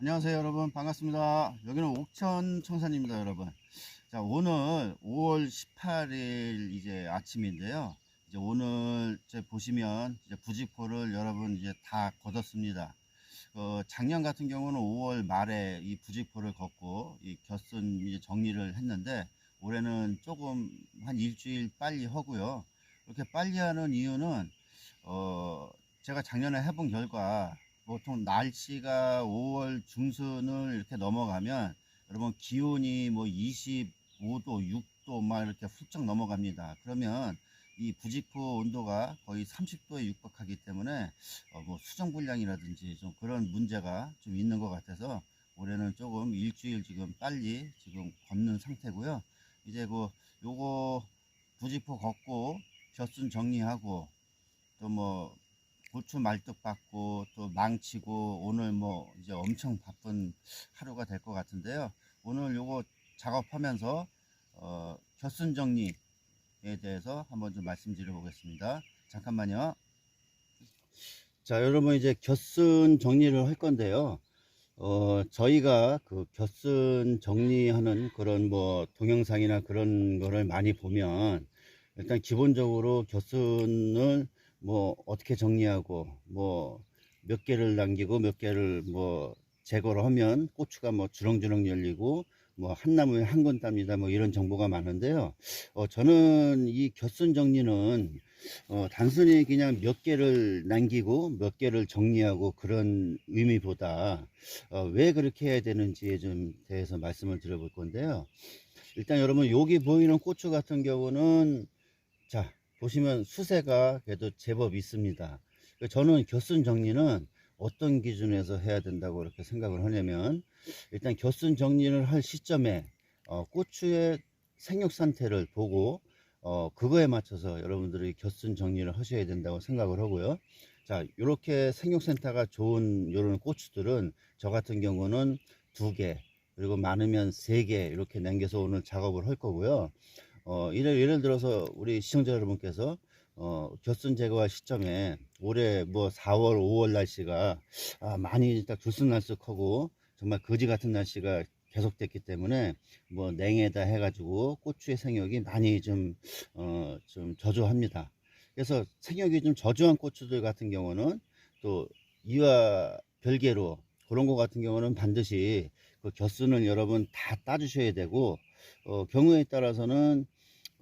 안녕하세요 여러분. 반갑습니다. 여기는 옥천 청산입니다 여러분. 자 오늘 5월 18일 이제 아침인데요. 이제 오늘 이제 보시면 이제 부직포를 여러분 이제 다 걷었습니다. 어, 작년 같은 경우는 5월 말에 이 부직포를 걷고 이 곁순 이제 정리를 했는데 올해는 조금 한 일주일 빨리 하고요. 이렇게 빨리 하는 이유는 어, 제가 작년에 해본 결과 보통 날씨가 5월 중순을 이렇게 넘어가면 여러분 기온이 뭐 25도, 6도 막 이렇게 훌쩍 넘어갑니다. 그러면 이 부직포 온도가 거의 30도에 육박하기 때문에 어, 뭐 수정 불량이라든지 좀 그런 문제가 좀 있는 것 같아서 올해는 조금 일주일 지금 빨리 지금 걷는 상태고요. 이제 그 요거 부직포 걷고 젖순 정리하고 또 뭐 고추 말뚝 받고 또 망치고 오늘 뭐 이제 엄청 바쁜 하루가 될 것 같은데요. 오늘 요거 작업하면서 어, 곁순 정리에 대해서 한번 좀 말씀드려 보겠습니다. 잠깐만요. 자, 여러분 이제 곁순 정리를 할 건데요. 어, 저희가 그 곁순 정리하는 그런 뭐 동영상이나 그런 거를 많이 보면 일단 기본적으로 곁순을 뭐 어떻게 정리하고 뭐 몇 개를 남기고 몇 개를 뭐 제거를 하면 고추가 뭐 주렁주렁 열리고 뭐 한 나무에 한 건 땁니다. 뭐 이런 정보가 많은데요. 어 저는 이 곁순 정리는 어 단순히 그냥 몇 개를 남기고 몇 개를 정리하고 그런 의미보다 어 왜 그렇게 해야 되는지에 좀 대해서 말씀을 드려볼 건데요. 일단 여러분 여기 보이는 고추 같은 경우는 자 보시면 수세가 그래도 제법 있습니다. 저는 곁순 정리는 어떤 기준에서 해야 된다고 이렇게 생각을 하냐면 일단 곁순 정리를 할 시점에 어, 고추의 생육 상태를 보고 어, 그거에 맞춰서 여러분들이 곁순 정리를 하셔야 된다고 생각을 하고요. 자, 이렇게 생육센터가 좋은 이런 고추들은 저 같은 경우는 두 개, 그리고 많으면 세 개 이렇게 남겨서 오늘 작업을 할 거고요. 어, 예를, 예를 들어서 우리 시청자 여러분께서 어, 곁순 제거할 시점에 올해 뭐 4월, 5월 날씨가 아, 많이 딱 들쑥날쑥하고 정말 거지 같은 날씨가 계속됐기 때문에 뭐 냉에다 해가지고 고추의 생육이 많이 좀, 어, 좀 저조합니다. 그래서 생육이 좀 저조한 고추들 같은 경우는 또 이와 별개로 그런 거 같은 경우는 반드시 그 곁순을 여러분 다 따주셔야 되고 어, 경우에 따라서는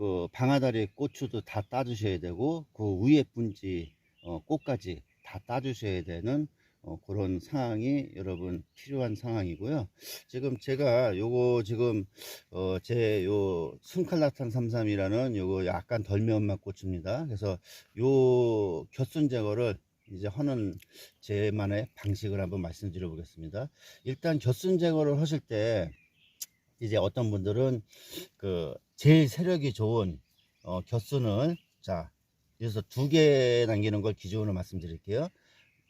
그 방아다리 고추도 다 따주셔야 되고 그 위에 분지 어, 꽃까지 다 따주셔야 되는 어, 그런 상황이 여러분 필요한 상황이고요. 지금 제가 요거 지금 어, 제 요 순칼라탄 33이라는 요거 약간 덜 매운맛 고추입니다. 그래서 요 곁순 제거를 이제 하는 제만의 방식을 한번 말씀드려 보겠습니다. 일단 곁순 제거를 하실 때 이제 어떤 분들은 그 제일 세력이 좋은 어, 곁순을 자 그래서 두 개 남기는 걸 기준으로 말씀드릴게요.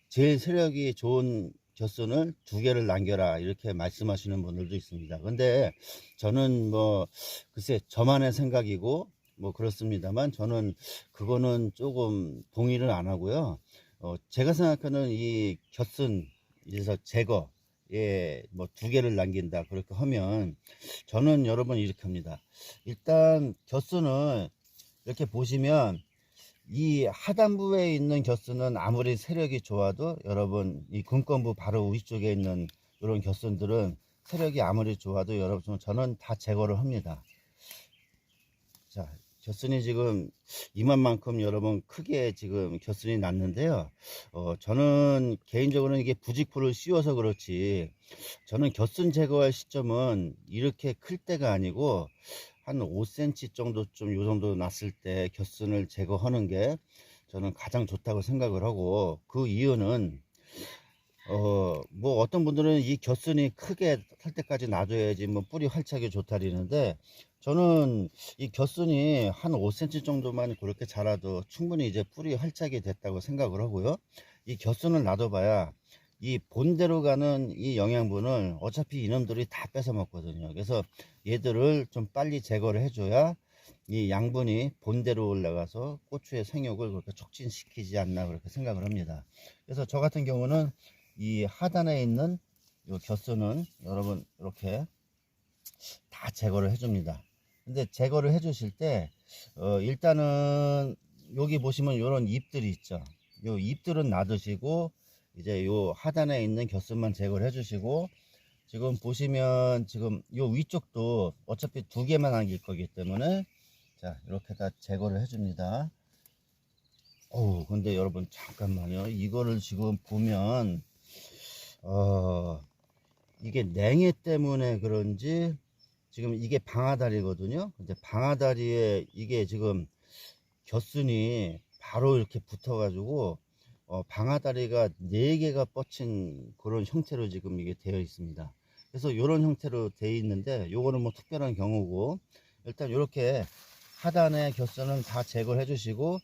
제일 세력이 좋은 곁순을 두 개를 남겨라 이렇게 말씀하시는 분들도 있습니다. 근데 저는 뭐 글쎄 저만의 생각이고 뭐 그렇습니다만 저는 그거는 조금 동의를 안 하고요. 어, 제가 생각하는 이 곁순 그래서 제거 예, 뭐 두 개를 남긴다 그렇게 하면 저는 여러분 이렇게 합니다. 일단 곁순을 이렇게 보시면 이 하단부에 있는 곁순은 아무리 세력이 좋아도 여러분 이 금권부 바로 위쪽에 있는 이런 곁순들은 세력이 아무리 좋아도 여러분 저는 다 제거를 합니다. 자, 곁순이 지금 이만만큼 여러분 크게 지금 곁순이 났는데요. 어, 저는 개인적으로는 이게 부직포를 씌워서 그렇지 저는 곁순 제거할 시점은 이렇게 클 때가 아니고 한 5cm 정도 좀요 정도 났을 때 곁순을 제거하는 게 저는 가장 좋다고 생각을 하고 그 이유는 어, 뭐 어떤 분들은 이 곁순이 크게 탈 때까지 놔줘야지 뭐 뿌리 활착이 좋다리는데 저는 이 곁순이 한 5cm 정도만 그렇게 자라도 충분히 이제 뿌리 활착이 됐다고 생각을 하고요. 이 곁순을 놔둬봐야 이 본대로 가는 이 영양분을 어차피 이놈들이 다 뺏어 먹거든요. 그래서 얘들을 좀 빨리 제거를 해줘야 이 양분이 본대로 올라가서 고추의 생육을 그렇게 촉진시키지 않나 그렇게 생각을 합니다. 그래서 저 같은 경우는 이 하단에 있는 요 겨스는 여러분 이렇게 다 제거를 해줍니다. 근데 제거를 해주실 때 어, 일단은 여기 보시면 이런 잎들이 있죠. 요 잎들은 놔두시고 이제 요 하단에 있는 겨스만 제거를 해주시고 지금 보시면 지금 요 위쪽도 어차피 두 개만 남길 거기 때문에 자 이렇게 다 제거를 해줍니다. 어우 근데 여러분 잠깐만요. 이거를 지금 보면 어 이게 냉해 때문에 그런지 지금 이게 방아다리거든요. 근데 방아다리에 이게 지금 겨순이 바로 이렇게 붙어가지고 어, 방아다리가 네 개가 뻗친 그런 형태로 지금 이게 되어 있습니다. 그래서 이런 형태로 되어 있는데 요거는 뭐 특별한 경우고 일단 이렇게 하단에 겨순은 다 제거를 해주시고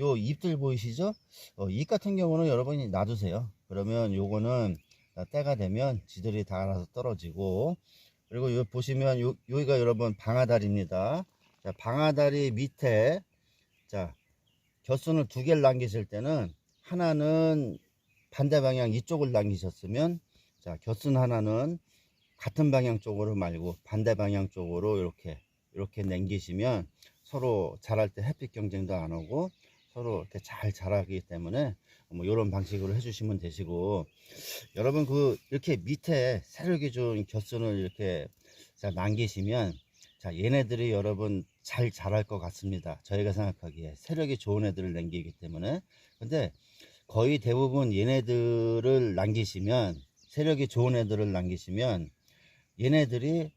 요 잎들 보이시죠? 어, 잎 같은 경우는 여러분이 놔두세요. 그러면 요거는 때가 되면 지들이 다 알아서 떨어지고 그리고 요 보시면 요, 여기가 여러분 방아다리입니다. 자, 방아다리 밑에 자 겨순을 두 개를 남기실 때는 하나는 반대 방향 이쪽을 남기셨으면 자 겨순 하나는 같은 방향 쪽으로 말고 반대 방향 쪽으로 이렇게 이렇게 남기시면 서로 자랄 때 햇빛 경쟁도 안 오고 서로 이렇게 잘 자라기 때문에 뭐 이런 방식으로 해주시면 되시고 여러분 그 이렇게 밑에 세력이 좋은 겨순을 이렇게 자 남기시면 자 얘네들이 여러분 잘 자랄 것 같습니다 저희가 생각하기에 세력이 좋은 애들을 남기기 때문에 근데 거의 대부분 얘네들을 남기시면 세력이 좋은 애들을 남기시면 얘네들이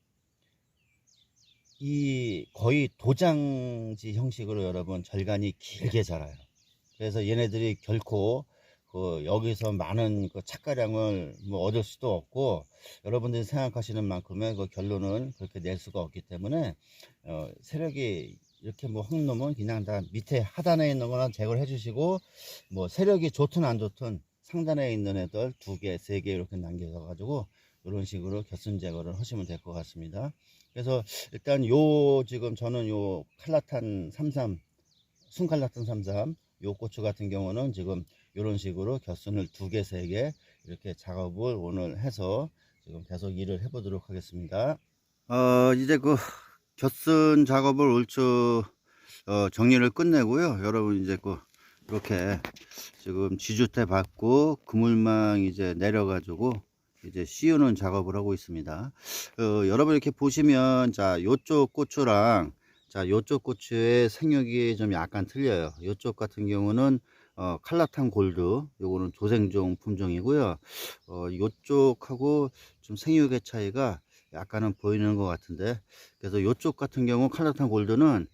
이 거의 도장지 형식으로 여러분 절간이 길게 자라요. 그래서 얘네들이 결코 그 여기서 많은 그 착가량을 뭐 얻을 수도 없고 여러분들이 생각하시는 만큼의 그 결론은 그렇게 낼 수가 없기 때문에 어, 세력이 이렇게 뭐 흙놈은 그냥 다 밑에 하단에 있는 거나 제거를 해주시고 뭐 세력이 좋든 안 좋든 상단에 있는 애들 두 개, 세 개 이렇게 남겨서 가지고 이런 식으로 겨순 제거를 하시면 될 것 같습니다. 그래서 일단 요 지금 저는 요 칼라탄 33 순칼라탄 33 요 고추 같은 경우는 지금 이런 식으로 겨순을 두 개, 세 개 이렇게 작업을 오늘 해서 지금 계속 일을 해보도록 하겠습니다. 어, 이제 그 겨순 작업을 올초 어, 정리를 끝내고요. 여러분 이제 그 이렇게 지금 지주대 받고 그물망 이제 내려가지고 이제 씌우는 작업을 하고 있습니다. 어, 여러분 이렇게 보시면 자 요쪽 고추랑 자 요쪽 고추의 생육이 좀 약간 틀려요. 요쪽 같은 경우는 어, 칼라탄 골드 요거는 조생종 품종이고요. 어, 요쪽하고 좀 생육의 차이가 약간은 보이는 것 같은데 그래서 요쪽 같은 경우 칼라탄 골드는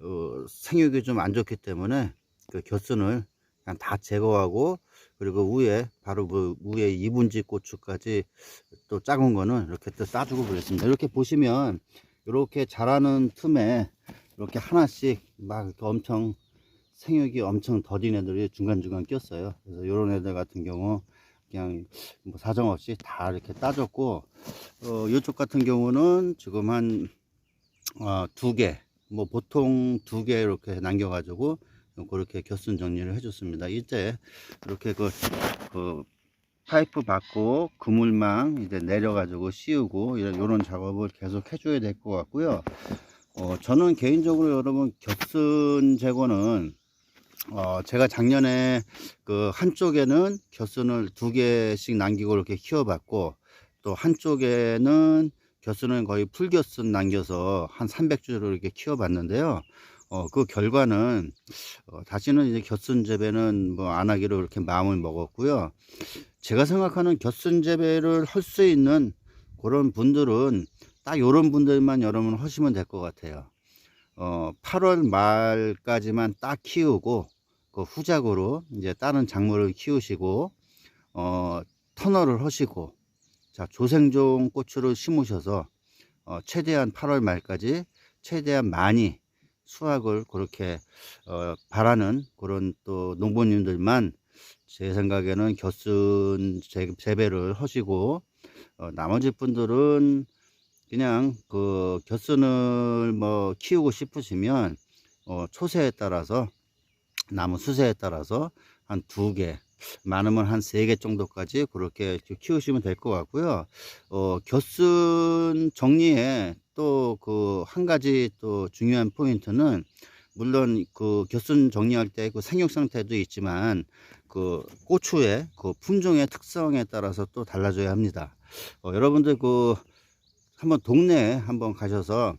어, 생육이 좀 안 좋기 때문에 그 겨순을 그냥 다 제거하고 그리고 위에 바로 그 위에 이분지 고추까지 또 작은 거는 이렇게 또 싸주고 그랬습니다. 이렇게 보시면 이렇게 자라는 틈에 이렇게 하나씩 막 이렇게 엄청 생육이 엄청 더딘 애들이 중간중간 꼈어요. 그래서 이런 애들 같은 경우 그냥 뭐 사정없이 다 이렇게 따졌고 어, 이쪽 같은 경우는 지금 한 어, 두 개, 뭐 보통 두 개 이렇게 남겨 가지고 그렇게 겨순 정리를 해줬습니다. 이제 이렇게 그, 그 파이프 받고 그물망 이제 내려가지고 씌우고 이런, 이런 작업을 계속 해줘야 될 것 같고요. 어, 저는 개인적으로 여러분 겹순 제거는 어, 제가 작년에 그 한쪽에는 겨순을 두 개씩 남기고 이렇게 키워봤고 또 한쪽에는 겨순은 거의 풀겨순 남겨서 한 300주를 이렇게 키워봤는데요. 어, 그 결과는 어, 다시는 이제 겨순 재배는 뭐 안 하기로 이렇게 마음을 먹었고요. 제가 생각하는 겨순 재배를 할 수 있는 그런 분들은 딱 이런 분들만 여러분 하시면 될 것 같아요. 어, 8월 말까지만 딱 키우고 그 후작으로 이제 다른 작물을 키우시고 어, 터널을 하시고 자 조생종 고추를 심으셔서 어, 최대한 8월 말까지 최대한 많이 수확을 그렇게 어, 바라는 그런 또 농부님들만 제 생각에는 겨순 재배를 하시고 어, 나머지 분들은 그냥 그 겨순을 뭐 키우고 싶으시면 어, 초세에 따라서 나무 수세에 따라서 한 두 개, 많으면 한 세 개 정도까지 그렇게 키우시면 될 것 같고요. 어, 겨순 정리에 또 그 한 가지 또 중요한 포인트는 물론 그 겨순 정리할 때 그 생육 상태도 있지만 그 고추의 그 품종의 특성에 따라서 또 달라져야 합니다. 어, 여러분들 그 한번 동네에 한번 가셔서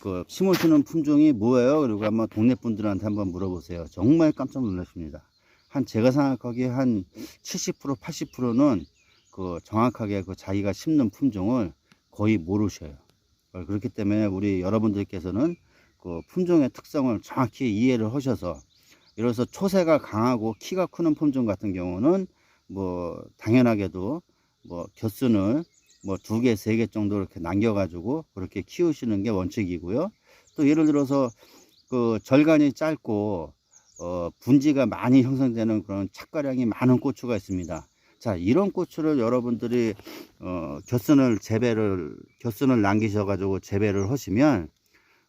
그 심으시는 품종이 뭐예요? 그리고 한번 동네 분들한테 한번 물어보세요. 정말 깜짝 놀라십니다. 한 제가 생각하기에 한 70% 80%는 그 정확하게 그 자기가 심는 품종을 거의 모르셔요. 어, 그렇기 때문에 우리 여러분들께서는 그 품종의 특성을 정확히 이해를 하셔서 이래서 초세가 강하고 키가 크는 품종 같은 경우는 뭐 당연하게도 뭐 곁순을 뭐 두 개, 세 개 정도 이렇게 남겨가지고 그렇게 키우시는 게 원칙이고요. 또 예를 들어서 그 절간이 짧고 어 분지가 많이 형성되는 그런 착과량이 많은 고추가 있습니다. 자, 이런 고추를 여러분들이 어 곁순을 재배를 곁순을 남기셔 가지고 재배를 하시면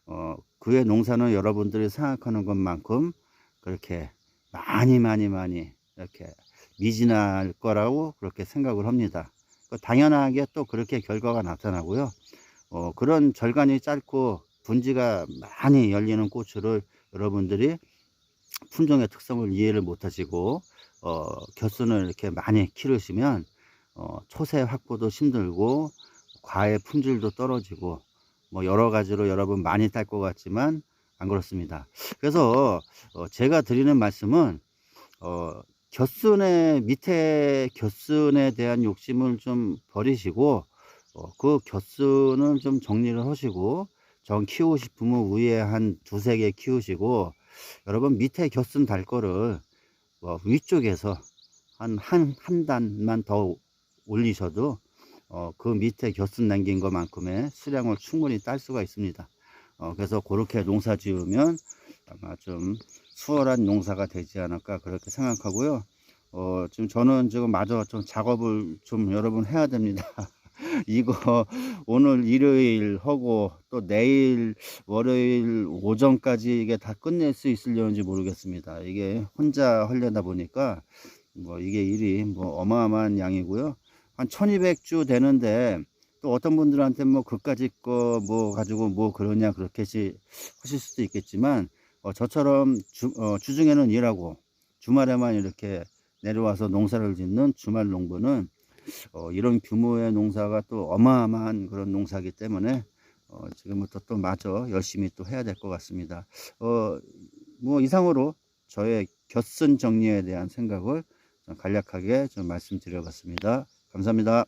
어 그의 농사는 여러분들이 생각하는 것만큼 그렇게 많이 많이 많이 이렇게 미진할 거라고 그렇게 생각을 합니다. 그 당연하게 또 그렇게 결과가 나타나고요. 어, 그런 절간이 짧고 분지가 많이 열리는 고추를 여러분들이 품종의 특성을 이해를 못하시고 어, 곁순을 이렇게 많이 키우시면 어, 초세 확보도 힘들고 과의 품질도 떨어지고 뭐 여러 가지로 여러분 많이 딸 것 같지만 안 그렇습니다. 그래서 어, 제가 드리는 말씀은 어, 곁순의 밑에 곁순에 대한 욕심을 좀 버리시고 어, 그 곁순을 좀 정리를 하시고 전 키우고 싶으면 위에 한 두세 개 키우시고 여러분 밑에 곁순 달 거를 뭐 위쪽에서 한 한 한 단만 더 올리셔도 어, 그 밑에 곁순 남긴 것만큼의 수량을 충분히 딸 수가 있습니다. 어, 그래서 그렇게 농사 지으면 아마 좀 수월한 농사가 되지 않을까 그렇게 생각하고요. 어, 지금 저는 지금 마저 좀 작업을 좀 여러분 해야 됩니다. 이거 오늘 일요일 하고 또 내일 월요일 오전까지 이게 다 끝낼 수 있으려는지 모르겠습니다. 이게 혼자 하려다 보니까 뭐 이게 일이 뭐 어마어마한 양이고요. 한 1200주 되는데 또 어떤 분들한테 뭐 그까짓 거 뭐 가지고 뭐 그러냐 그렇게 시- 하실 수도 있겠지만 어, 저처럼 주, 어, 주중에는 일하고 주말에만 이렇게 내려와서 농사를 짓는 주말 농부는 어, 이런 규모의 농사가 또 어마어마한 그런 농사기 때문에 어, 지금부터 또 마저 열심히 또 해야 될 것 같습니다. 어, 뭐 이상으로 저의 곁순 정리에 대한 생각을 좀 간략하게 좀 말씀드려봤습니다. 감사합니다.